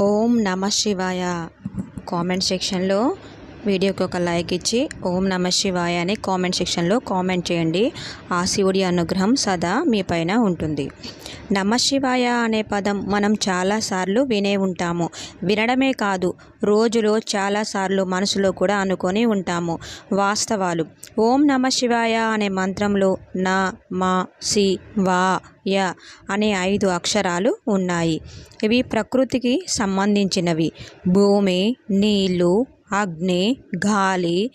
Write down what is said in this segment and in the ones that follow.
ఓం నమ శివాయ. కామెంట్ సెక్షన్లో వీడియోకి ఒక లైక్ ఇచ్చి ఓం నమ శివాయ అని కామెంట్ సెక్షన్లో కామెంట్ చేయండి. ఆ శివుడి అనుగ్రహం సదా మీ పైన ఉంటుంది. నమ శివాయ అనే పదం మనం చాలాసార్లు వినే ఉంటాము. వినడమే కాదు రోజులో చాలాసార్లు మనసులో కూడా అనుకొని ఉంటాము. వాస్తవాలు. ఓం నమ శివాయ అనే మంత్రంలో నా మా సి వా య అనే ఐదు అక్షరాలు ఉన్నాయి. ఇవి ప్రకృతికి సంబంధించినవి. భూమి నీళ్ళు అగ్ని గాలి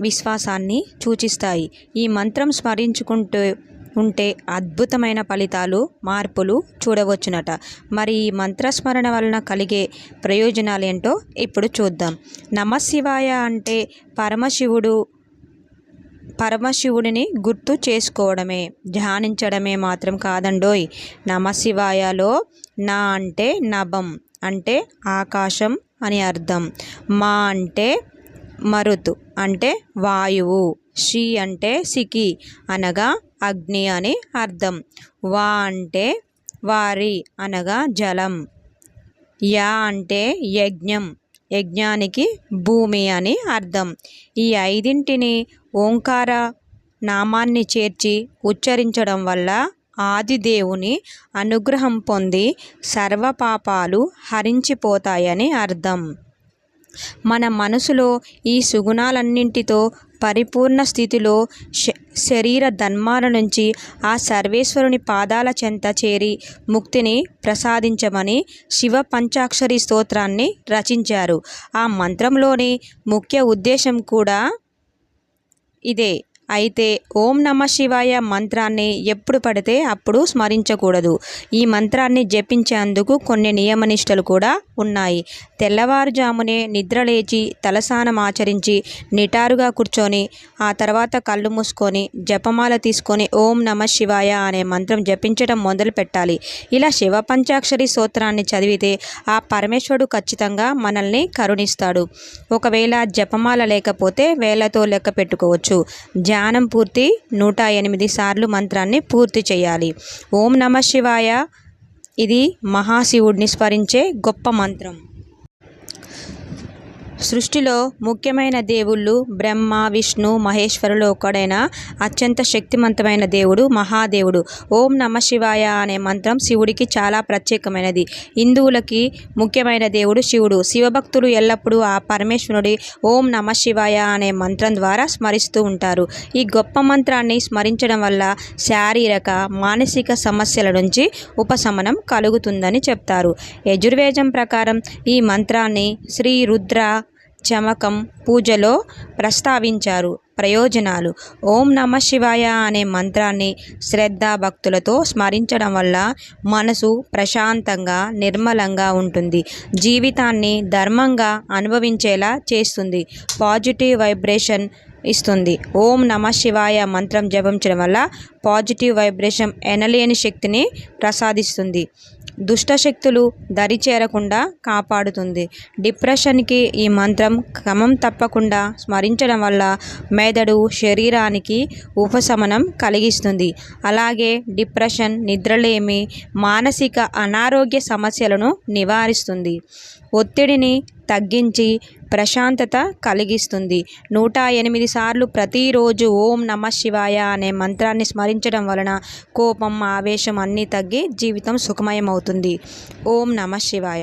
విశ్వాసాన్ని సూచిస్తాయి. ఈ మంత్రం స్మరించుకుంటూ ఉంటే అద్భుతమైన ఫలితాలు మార్పులు చూడవచ్చునట. మరి ఈ మంత్రస్మరణ వలన కలిగే ప్రయోజనాలు ఏంటో ఇప్పుడు చూద్దాం. నమశివాయ అంటే పరమశివుడు పరమశివుడిని గుర్తు చేసుకోవడమే ధ్యానించడమే మాత్రం కాదండోయ్. నమశివాయలో నా అంటే నభం. అంటే ఆకాశం అని అర్థం. మా అంటే మరుతు అంటే వాయువు. షి అంటే సికి అనగా అగ్ని అని అర్థం. వా అంటే వారి అనగా జలం. యా అంటే యజ్ఞం యజ్ఞానికి భూమి అని అర్థం. ఈ ఐదింటిని ఓంకార నామాన్ని చేర్చి ఉచ్చరించడం వల్ల ఆదిదేవుని అనుగ్రహం పొంది సర్వపాపాలు హరించిపోతాయని అర్థం. మన మనసులో ఈ సుగుణాలన్నింటితో పరిపూర్ణ స్థితిలో శరీర ధన్మాల నుంచి ఆ సర్వేశ్వరుని పాదాల చెంత చేరి ముక్తిని ప్రసాదించమని శివ పంచాక్షరి స్తోత్రాన్ని రచించారు. ఆ మంత్రంలోని ముఖ్య ఉద్దేశం కూడా ఇదే. అయితే ఓం నమ శివాయ మంత్రాన్ని ఎప్పుడు పడితే అప్పుడు స్మరించకూడదు. ఈ మంత్రాన్ని జపించేందుకు కొన్ని నియమనిష్టలు కూడా ఉన్నాయి. తెల్లవారుజామునే నిద్రలేచి తలసానం ఆచరించి నిటారుగా కూర్చొని ఆ తర్వాత కళ్ళు మూసుకొని జపమాల తీసుకొని ఓం నమ శివాయ అనే మంత్రం జపించడం మొదలు పెట్టాలి. ఇలా శివ పంచాక్షరి సూత్రాన్ని చదివితే ఆ పరమేశ్వరుడు ఖచ్చితంగా మనల్ని కరుణిస్తాడు. ఒకవేళ జపమాల లేకపోతే వేలతో లెక్క పెట్టుకోవచ్చు. ధ్యానం పూర్తి నూట ఎనిమిది సార్లు మంత్రాన్ని పూర్తి చేయాలి. ఓం నమ శివాయ. ఇది మహాశివుడిని స్మరించే గొప్ప మంత్రం. సృష్టిలో ముఖ్యమైన దేవుళ్ళు బ్రహ్మ విష్ణు మహేశ్వరులు ఒకడైన అత్యంత శక్తివంతమైన దేవుడు మహాదేవుడు. ఓం నమ శివాయ అనే మంత్రం శివుడికి చాలా ప్రత్యేకమైనది. హిందువులకి ముఖ్యమైన దేవుడు శివుడు. శివభక్తులు ఎల్లప్పుడూ ఆ పరమేశ్వరుడి ఓం నమ శివాయ అనే మంత్రం ద్వారా స్మరిస్తూ ఉంటారు. ఈ గొప్ప మంత్రాన్ని స్మరించడం వల్ల శారీరక మానసిక సమస్యల నుంచి ఉపశమనం కలుగుతుందని చెప్తారు. యజుర్వేదం ప్రకారం ఈ మంత్రాన్ని శ్రీ రుద్ర చమకం పూజలో ప్రస్తావించారు. ప్రయోజనాలు. ఓం నమ శివాయ అనే మంత్రాన్ని శ్రద్ధ భక్తులతో స్మరించడం వల్ల మనసు ప్రశాంతంగా నిర్మలంగా ఉంటుంది. జీవితాన్ని ధర్మంగా అనుభవించేలా చేస్తుంది. పాజిటివ్ వైబ్రేషన్ ఇస్తుంది. ఓం నమ శివాయ మంత్రం జపించడం వల్ల పాజిటివ్ వైబ్రేషన్ ఎనలేని శక్తిని ప్రసాదిస్తుంది. దుష్టశక్తులు దరి చేరకుండా కాపాడుతుంది. డిప్రెషన్కి ఈ మంత్రం క్రమం తప్పకుండా స్మరించడం వల్ల మెదడు శరీరానికి ఉపశమనం కలిగిస్తుంది. అలాగే డిప్రెషన్ నిద్రలేమి మానసిక అనారోగ్య సమస్యలను నివారిస్తుంది. ఒత్తిడిని తగ్గించి ప్రశాంతత కలిగిస్తుంది. నూట ఎనిమిది సార్లు ప్రతిరోజు ఓం నమ శివాయ అనే మంత్రాన్ని స్మరించడం వలన కోపం ఆవేశం అన్నీ తగ్గి జీవితం సుఖమయమవుతుంది. ఓం నమ శివాయ.